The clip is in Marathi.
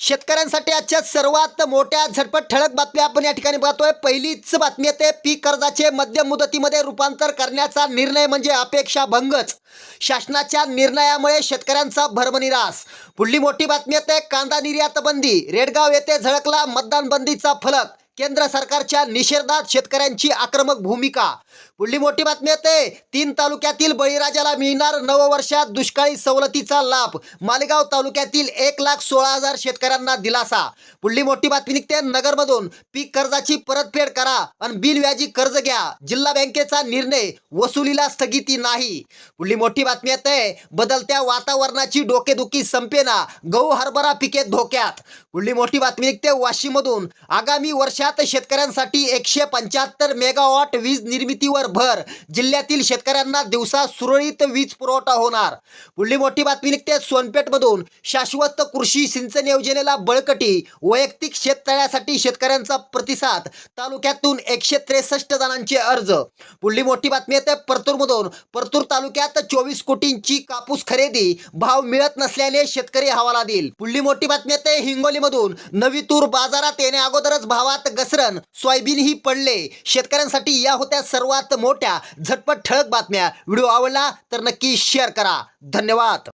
शेतकऱ्यांसाठी आजच्या सर्वात मोठ्या झटपट ठळक बातम्या आपण या ठिकाणी पाहतोय. पहिलीच बातमी येते पीक कर्जाचे मध्यम मुदतीमध्ये रूपांतर करण्याचा निर्णय म्हणजे अपेक्षा भंगच. शासनाच्या निर्णयामुळे शेतकऱ्यांचा भरमनिरास पुढली मोठी बातमी येते कांदा निर्यात बंदी रेडगाव येथे झळकला मतदान बंदीचा फलक. केंद्र सरकारच्या निषेधात शेतकऱ्यांची आक्रमक भूमिका. पुढली मोठी बातमी येते. तीन तालुक्यातील बळीराजाला मिळणार नववर्षात दुष्काळी सवलतीचा लाभ. मालेगाव तालुक्यातील एक लाख सोळा हजार शेतकऱ्यांना दिलासा. पुढली मोठी बातमी निघते नगरमधून. पीक कर्जाची परतफेड करा आणि बिनव्याजी कर्ज घ्या. जिल्हा बँकेचा निर्णय वसुलीला स्थगिती नाही. पुढली मोठी बातमी येते. बदलत्या वातावरणाची डोकेदुखी संपेना. गहू हरभरा पिके धोक्यात. पुढली मोठी बातमी निघते वाशीमधून आगामी वर्षात शेतकऱ्यांसाठी एकशे पंच्याहत्तर मेगावॉट वीज निर्मितीवर भर. जिल्ह्यातील शेतकऱ्यांना दिवसा सुरळीत वीज पुरवठा होणार. पुढली मोठी बातमी निघते सोनपेठमधून. शाश्वत कृषी सिंचन योजनेला बळकटी. वैयक्तिक शेततळ्यासाठी शेतकऱ्यांचा प्रतिसाद. तालुक्यातून एकशे त्रेसष्ट जणांचे अर्ज. पुढली मोठी बातमी येते परतूरमधून. परतूर तालुक्यात चोवीस कोटींची कापूस खरेदी. भाव मिळत नसल्याने शेतकरी हवाला देईल. पुढली मोठी बातमी येते हिंगोलीमधून. नवी तूर बाजारात येण्या अगोदरच भावात घसरण सोयाबीन ही पडले. शेतकऱ्यांसाठी या होत्या सर्वात मोठ्या झटपट ठळक बातम्या. व्हिडिओ आवडला तर नक्की शेअर करा. धन्यवाद.